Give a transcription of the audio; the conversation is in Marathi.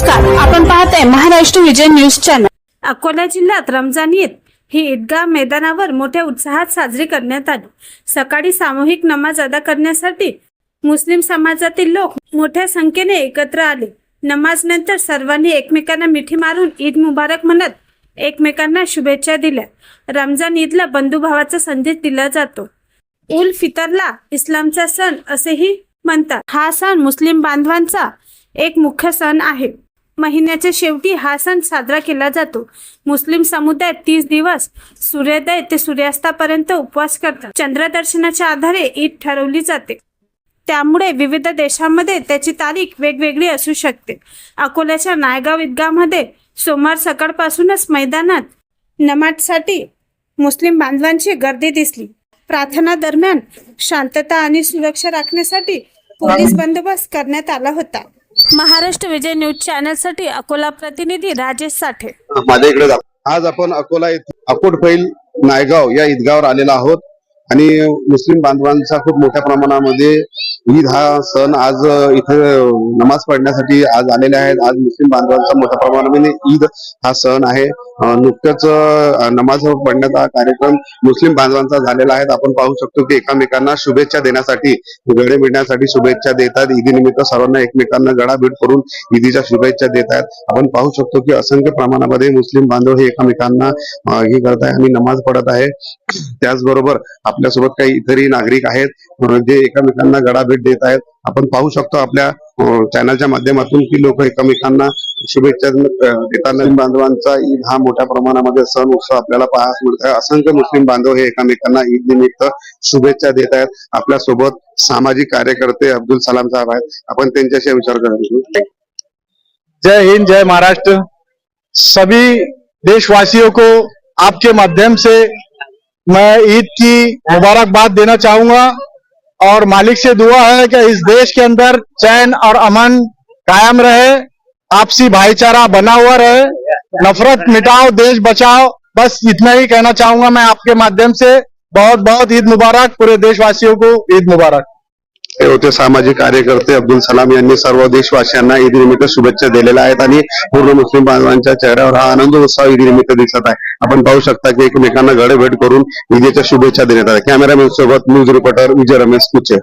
नमस्कार आपण पाहताय महाराष्ट्र विजय न्यूज चॅनल. अकोला जिल्ह्यात रमजान ईद ही ईदगाह मैदानावर मोठ्या उत्साहात साजरी करण्यात आली. सकाळी सामूहिक नमाज अदा करण्यासाठी मुस्लिम समाजातील लोक मोठ्या संख्येने एकत्र आले. नमाज नंतर सर्वांनी एकमेकांना मिठी मारून ईद मुबारक म्हणत एकमेकांना शुभेच्छा दिल्या. रमजान ईदला बंधुभावाचा संदेश दिला जातो. उल फितरला इस्लामचा सण असेही म्हणतात. हा सण मुस्लिम बांधवांचा एक मुख्य सण आहे. महिन्याच्या शेवटी हा सण साजरा केला जातो. मुस्लिम समुदाय तीस दिवस सूर्योदय ते सूर्यास्तापर्यंत उपवास करतात. चंद्रदर्शनाच्या आधारे ईद ठरवली जाते. त्यामुळे विविध देशांमध्ये त्याची तारीख वेगवेगळी असू शकते. अकोल्याच्या नायगाव ईदगामध्ये सोमवार सकाळपासूनच मैदानात नमाजसाठी मुस्लिम बांधवांची गर्दी दिसली. प्रार्थना दरम्यान शांतता आणि सुरक्षा राखण्यासाठी पोलीस बंदोबस्त करण्यात आला होता. महाराष्ट्र विजय न्यूज चॅनलसाठी अकोला प्रतिनिधी राजेश साठे. माझ्या इकडे आज आपण अकोला अकोट फैल नायगाव या ईदगावर आलेलो आहोत. आणि मुस्लिम बांधवांचा खूप मोठ्या प्रमाणामध्ये ईद हा सण आज इथे नमाज पढण्यासाठी आज आलेले आहेत. आज मुस्लिम बांधवांचा मोठ्या प्रमाणामध्ये ईद हा सण आहे. अं, नुकतंच नमाज पडण्याचा कार्यक्रम मुस्लिम बांधवांचा झालेला आहे. आपण पाहू शकतो की एकामेकांना शुभेच्छा देण्यासाठी गळे मिळण्यासाठी शुभेच्छा देतात. ईदीनिमित्त सर्वांना एकमेकांना गळा भेट करून ईदीच्या शुभेच्छा देत आहेत आपण पाहू शकतो की असंख्य प्रमाणामध्ये मुस्लिम बांधव हे एकामेकांना हे करत आहे आणि नमाज पडत आहे. त्याचबरोबर आपल्यासोबत काही इतरही नागरिक आहेत. जे एकामेकांना गळा भेट देत आहेत. आपण पाहू शकतो आपल्या चॅनलच्या माध्यमातून की लोक एकमेकांना शुभेच्छा अं, देताना बांधवांचा ईद हा मोठ्या प्रमाणामध्ये सण उत्सव आपल्याला पाहायला मिळत. आहे असंख्य मुस्लिम बांधव हे एकमेकांना ईद निमित्त शुभेच्छा देत आहेत. आपल्यासोबत सामाजिक कार्यकर्ते अब्दुल सलाम साहेब आहेत. आपण त्यांच्याशी विचार करतो जय हिंद जय महाराष्ट्र. सभी देशवासियों को आपके माध्यम से मैं ईद की मुबारकबाद देना चाहूंगा। और मालिक से दुआ है कि इस देश के अंदर चैन और अमन कायम रहे, आपसी भाईचारा बना हुआ रहे। नफरत मिटाओ, देश बचाओ। बस इतना ही कहना चाहूँगा मैं आपके माध्यम से। बहुत बहुत ईद मुबारक पूरे देशवासियों को। ईद मुबारक। हे होते सामाजिक कार्यकर्ते अब्दुल सलाम यांनी सर्व देशवासियांना ईदनिमित्त शुभेच्छा दिलेल्या आहेत आणि पूर्ण मुस्लिम बांधवांच्या चेहऱ्यावर हा आनंद उत्सव ईदनिमित्त दिसत आहे. आपण पाहू शकता की एकमेकांना गडभेट भेट करून ईदेच्या शुभेच्छा देण्यात आल्या. कॅमेरामॅन सोबत न्यूज रिपोर्टर विजय रमेश कुचे.